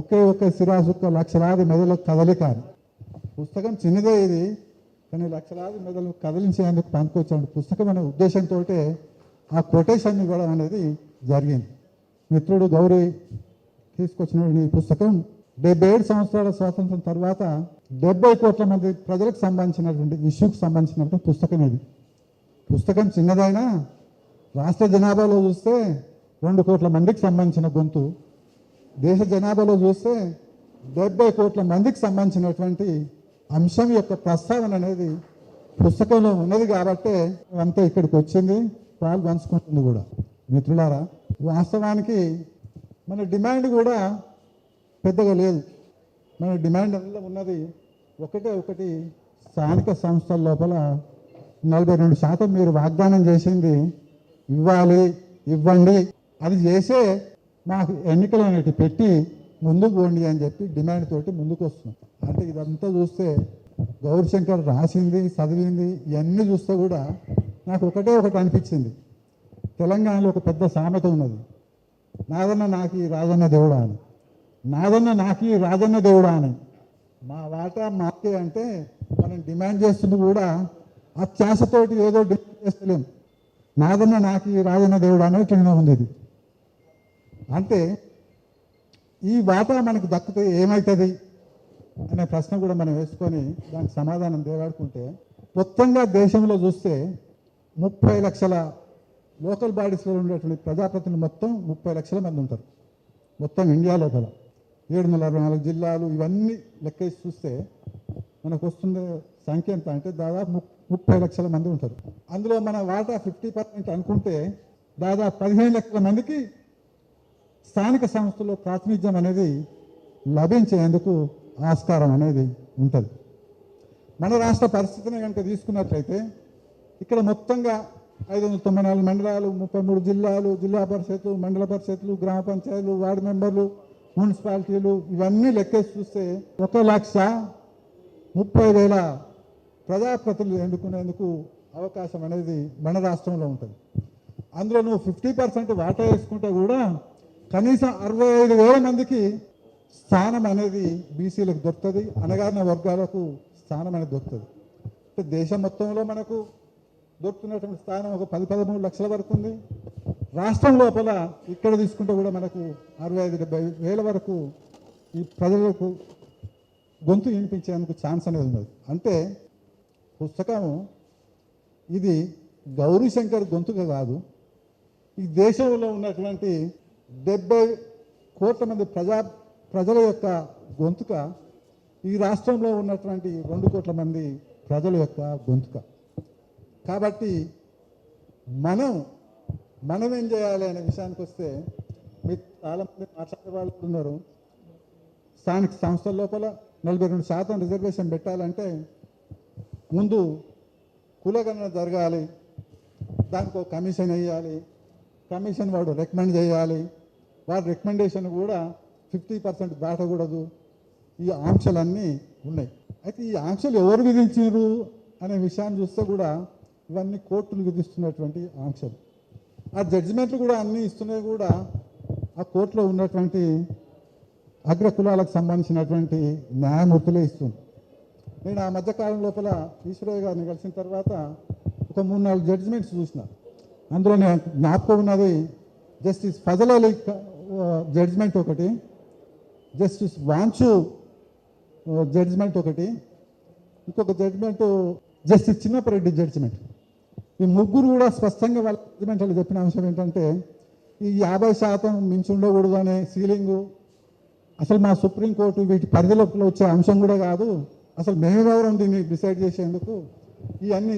ఒకే ఒకే సిరాజుక్క లక్షలాది మెదల కదలిక పుస్తకం చిన్నదే ఇది కానీ లక్షలాది మెదలు కదిలించేందుకు పనికొచ్చాడు. పుస్తకం అనే ఉద్దేశంతో ఆ కొటేషన్ ఇవ్వడం అనేది జరిగింది. మిత్రుడు గౌరీ తీసుకొచ్చిన ఈ పుస్తకం డెబ్బై ఏడు సంవత్సరాల స్వాతంత్రం తర్వాత డెబ్బై కోట్ల మంది ప్రజలకు సంబంధించినటువంటి ఇష్యూకి సంబంధించినటువంటి పుస్తకం ఇది. పుస్తకం చిన్నదైనా రాష్ట్ర జనాభాలో చూస్తే రెండు కోట్ల మందికి సంబంధించిన గొంతు. దేశ జనాభాలో చూస్తే డెబ్బై కోట్ల మందికి సంబంధించినటువంటి అంశం యొక్క ప్రస్తావన అనేది పుస్తకంలో ఉన్నది కాబట్టే అంతా ఇక్కడికి వచ్చింది. పాలు పంచుకుంటుంది కూడా. మిత్రులారా వాస్తవానికి మన డిమాండ్ కూడా పెద్దగా లేదు. మన డిమాండ్ అందులో ఉన్నది ఒకటే ఒకటి స్థానిక సంస్థల లోపల నలభై రెండు శాతం మీరు వాగ్దానం చేసింది ఇవ్వాలి ఇవ్వండి. అది చేసే మాకు ఎన్నికలు అనేవి పెట్టి ముందుకు పోండి అని చెప్పి డిమాండ్ తోటి ముందుకు వస్తున్నాం. అంటే ఇదంతా చూస్తే గౌరీశంకర్ రాసింది చదివింది ఇవన్నీ చూస్తే కూడా నాకు ఒకటే ఒకటి అనిపించింది. తెలంగాణలో ఒక పెద్ద సామెత ఉన్నది. నాదన్న నాకు ఈ రాజన్న దేవుడా అని. నాదన్న నాకు ఈ రాజన్న దేవుడా అని. మా వాటా మాకే అంటే మనం డిమాండ్ చేస్తుంది కూడా అత్యాశతోటి ఏదో డిమాండ్ చేస్తలేం. నాదన్న నాకు ఈ రాజన్న దేవుడా అనేది కింద ఉంది ఇది అంటే ఈ వాటా మనకు దక్కితే ఏమవుతుంది అనే ప్రశ్న కూడా మనం వేసుకొని దానికి సమాధానం దేవాడుకుంటే మొత్తంగా దేశంలో చూస్తే ముప్పై లక్షల లోకల్ బాడీస్లో ఉండేటువంటి ప్రజాప్రతినిధులు మొత్తం ముప్పై లక్షల మంది ఉంటారు. మొత్తం ఇండియా లోపల. ఏడు వందల అరవై నాలుగు జిల్లాలు ఇవన్నీ లెక్కేసి చూస్తే మనకు వస్తుండే సంఖ్య ఎంత అంటే దాదాపు ముప్పై లక్షల మంది ఉంటారు. అందులో మన వాటా ఫిఫ్టీ పర్సెంట్ అనుకుంటే దాదాపు పదిహేను లక్షల మందికి స్థానిక సంస్థలో ప్రాతినిధ్యం అనేది లభించేందుకు ఆస్కారం అనేది ఉంటుంది. మన రాష్ట్ర పరిస్థితిని కనుక తీసుకున్నట్లయితే ఇక్కడ మొత్తంగా ఐదు వందల తొంభై నాలుగు మండలాలు ముప్పై మూడు జిల్లాలు జిల్లా పరిషత్లు మండల పరిషత్లు గ్రామ పంచాయతీలు వార్డు మెంబర్లు మున్సిపాలిటీలు ఇవన్నీ లెక్కేసి చూస్తే ఒక లక్ష ముప్పై వేల ప్రజాప్రతినిధులు ఎన్నుకునేందుకు అవకాశం అనేది మన రాష్ట్రంలో ఉంటుంది. అందులో నువ్వు ఫిఫ్టీ పర్సెంట్ వాటా వేసుకుంటే కూడా కనీసం అరవై ఐదు వేల మందికి స్థానం అనేది బీసీలకు దొరుకుతుంది. అనగారిన వర్గాలకు స్థానం అనేది దొరుకుతుంది. అంటే దేశం మొత్తంలో మనకు దొరుకుతున్నటువంటి స్థానం ఒక పది పదమూడు లక్షల వరకు ఉంది. రాష్ట్రం లోపల ఇక్కడ తీసుకుంటే కూడా మనకు అరవై ఐదు డెబ్బై వేల వరకు ఈ ప్రజలకు గొంతు వినిపించేందుకు ఛాన్స్ అనేది ఉన్నది. అంటే పుస్తకం ఇది గౌరీశంకర్ గొంతుక కాదు. ఈ దేశంలో ఉన్నటువంటి డెబ్బై కోట్ల మంది ప్రజా ప్రజల యొక్క గొంతుక ఈ రాష్ట్రంలో ఉన్నటువంటి రెండు కోట్ల మంది ప్రజల యొక్క గొంతుక. కాబట్టి మనం మనం ఏం చేయాలి అనే విషయానికి వస్తే మీ చాలామంది మాట్లాడే వాళ్ళు ఉన్నారు. స్థానిక సంస్థల లోపల నలభై రెండు శాతం రిజర్వేషన్ పెట్టాలంటే ముందు కులగణన జరగాలి. దానికి ఒక కమిషన్ వేయాలి. కమిషన్ వాడు రికమెండ్ చేయాలి. వాడి రికమెండేషన్ కూడా ఫిఫ్టీ పర్సెంట్ దాటకూడదు ఈ ఆంక్షలన్నీ ఉన్నాయి. అయితే ఈ ఆంక్షలు ఎవరు విధించారు అనే విషయాన్ని చూస్తే కూడా ఇవన్నీ కోర్టులు విధిస్తున్నటువంటి ఆంక్షలు. ఆ జడ్జిమెంట్లు కూడా అన్నీ ఇస్తున్నాయి కూడా ఆ కోర్టులో ఉన్నటువంటి అగ్ర కులాలకు సంబంధించినటువంటి న్యాయమూర్తులే ఇస్తుంది నేను ఆ మధ్యకాలం లోపల ఈశ్వరయ్య గారిని కలిసిన తర్వాత ఒక మూడు నాలుగు జడ్జిమెంట్స్ చూసిన. అందులో నేను జ్ఞాపకం ఉన్నది జస్టిస్ ఫజల్ అలీ జడ్జిమెంట్ ఒకటి జస్టిస్ వాంచు జడ్జిమెంట్ ఒకటి ఇంకొక జడ్జిమెంట్ జస్టిస్ చిన్నపరెడ్డి జడ్జిమెంట్ ఈ ముగ్గురు కూడా స్పష్టంగా వాళ్ళ జడ్జిమెంట్లో చెప్పిన అంశం ఏంటంటే ఈ యాభై శాతం మించి ఉండకూడదు అనే సీలింగు అసలు మా సుప్రీంకోర్టు వీటి పరిధిలోపల వచ్చే అంశం కూడా కాదు అసలు మేమెవరం దీన్ని డిసైడ్ చేసేందుకు? ఇవన్నీ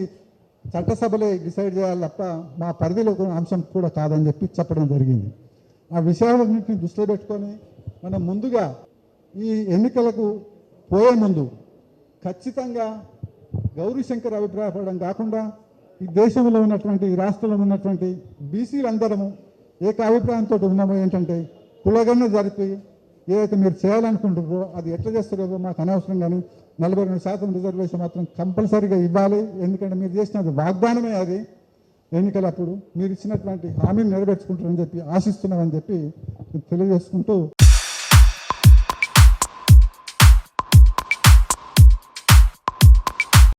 చట్టసభలే డిసైడ్ చేయాలి తప్ప మా పరిధిలో అంశం కూడా కాదని చెప్పి చెప్పడం జరిగింది. ఆ విషయాలన్నింటినీ దృష్టిలో పెట్టుకొని మనం ముందుగా ఈ ఎన్నికలకు పోయే ముందు ఖచ్చితంగా గౌరీశంకర్ అభిప్రాయపడడం కాకుండా ఈ దేశంలో ఉన్నటువంటి ఈ రాష్ట్రంలో ఉన్నటువంటి బీసీలందరము ఏక అభిప్రాయంతో ఉన్నామో ఏంటంటే కులగన్న జరిపి ఏదైతే మీరు చేయాలనుకుంటుందో అది ఎట్లా చేస్తారో మాకు అనవసరం కానీ నలభై రెండు శాతం రిజర్వేషన్ మాత్రం కంపల్సరీగా ఇవ్వాలి. ఎందుకంటే మీరు చేసిన వాగ్దానమే అది. ఎన్నికలప్పుడు మీరు ఇచ్చినటువంటి హామీని నెరవేర్చుకుంటారని చెప్పి ఆశిస్తున్నామని చెప్పి తెలియజేసుకుంటూ